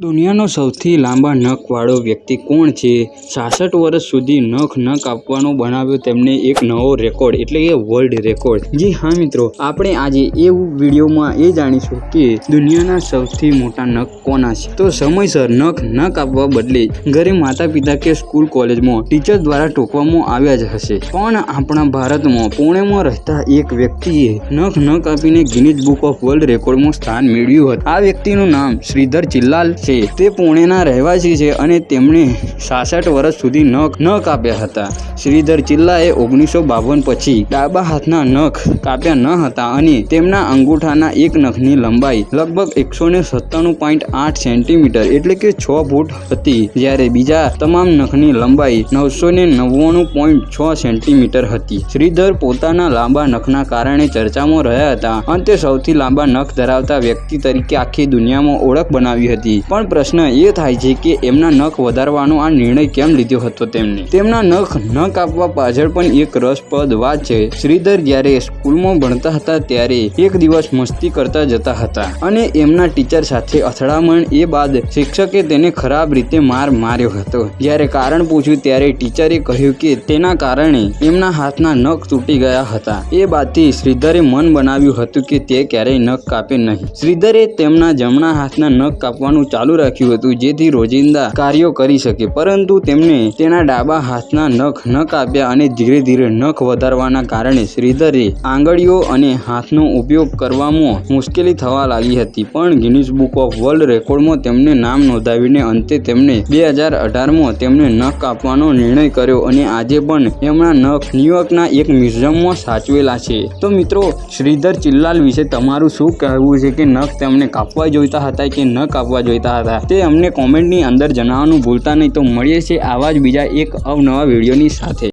દુનિયાનો સૌથી લાંબા નખવાળો વ્યક્તિ કોણ છે? છાસઠ વર્ષ સુધી નખ ન કાપવાનો બનાવ્યો તેમને એક નવો રેકોર્ડ, એટલે કે વર્લ્ડ રેકોર્ડ. જી હા મિત્રો, આપણે આજે એવું વિડીયોમાં એ જાણીશું કે દુનિયાના સૌથી મોટા નખ કોના છે. તો સમયસર નખ ન કાપવા બદલે ઘરે માતા પિતા કે સ્કૂલ કોલેજમાં ટીચર દ્વારા ટોકવામાં આવ્યા જ હશે. પણ આપણા ભારતમાં પુણેમાં રહેતા એક વ્યક્તિએ નખ ન કાપીને ગિનિસ બુક ઓફ વર્લ્ડ રેકોર્ડમાં સ્થાન મેળવ્યું હતું. આ વ્યક્તિનું નામ શ્રીધર ચિલ્લાલ છે. તે પુણેના રહેવાસી છે અને તેમણે સાસઠ વર્ષ સુધી નખ ન કાપ્યા હતા. શ્રીધર ચિલ્લાએ ઓગણીસો બાવન પછી ડાબા હાથના નખ કાપ્યા ન હતા અને તેમના અંગૂઠાના એક નખની લંબાઈ લગભગ એકસો ને સત્તાણું પોઈન્ટ આઠ સેન્ટીમીટર એટલે કે છ ફૂટ હતી. જ્યારે બીજા તમામ નખની લંબાઈ નવસો ને નવ્વાણું પોઈન્ટ છ સેન્ટીમીટર હતી. શ્રીધર પોતાના લાંબા નખના કારણે ચર્ચામાં રહ્યા હતા. અંતે સૌથી લાંબા નખ ધરાવતા વ્યક્તિ તરીકે આખી દુનિયામાં ઓળખ બનાવી હતી. પણ પ્રશ્ન એ થાય છે કે એમના નખ વધારવાનો આ નિર્ણય કેમ લીધો હતો તેમને? તેમના નખ ન કાપવા પાછળ પણ એક રસપ્રદ વાત છે. શ્રીધર જ્યારે સ્કૂલમાં ભણતા હતા ત્યારે એક દિવસ મસ્તી કરતા જતા હતા અને એમના ટીચર સાથે અથડામણ એ બાદ શિક્ષકે તેને ખરાબ રીતે માર માર્યો હતો. જ્યારે કારણ પૂછ્યું ત્યારે ટીચરે કહ્યું કે તેના કારણે એમના હાથના નખ તૂટી ગયા હતા. એ બાદથી શ્રીધરે મન બનાવ્યું હતું કે તે ક્યારેય નખ કાપે નહીં. શ્રીધરે તેમના જમણા હાથના નખ કાપવાનું ચાલુ રાખ્યું હતું, જેથી રોજિંદા કાર્યો કરી શકે. પરંતુ તેમને તેના ડાબા હાથના નખ ન કાપ્યા અને ધીરે ધીરે નખ વધારવાના કારણે શ્રીધરે આંગળીઓ અને હાથનો ઉપયોગ કરવામાં મુશ્કેલી થવા લાગી હતી. પણ ગિનિસ બુક ઓફ વર્લ્ડ રેકોર્ડમાં તેમને નામ નોંધાવીને અંતે તેમને બે હજાર અઢારમાં તેમને નખ કાપવાનો નિર્ણય કર્યો અને આજે પણ એમના નખ ન્યુયોર્કના એક મ્યુઝિયમમાં સાચવેલા છે. તો મિત્રો, શ્રીધર ચિલ્લાલ વિશે તમારું શું કહેવું છે કે નખ તેમને કાપવા જોઈતા હતા કે ન કાપવા જોઈતા હતા. તે અમને કોમેન્ટની અંદર જણાવવાનું ભૂલતા નહીં. તો મળીએ છીએ આવા જ બીજા એક અવનવા વિડીયોની સાથે.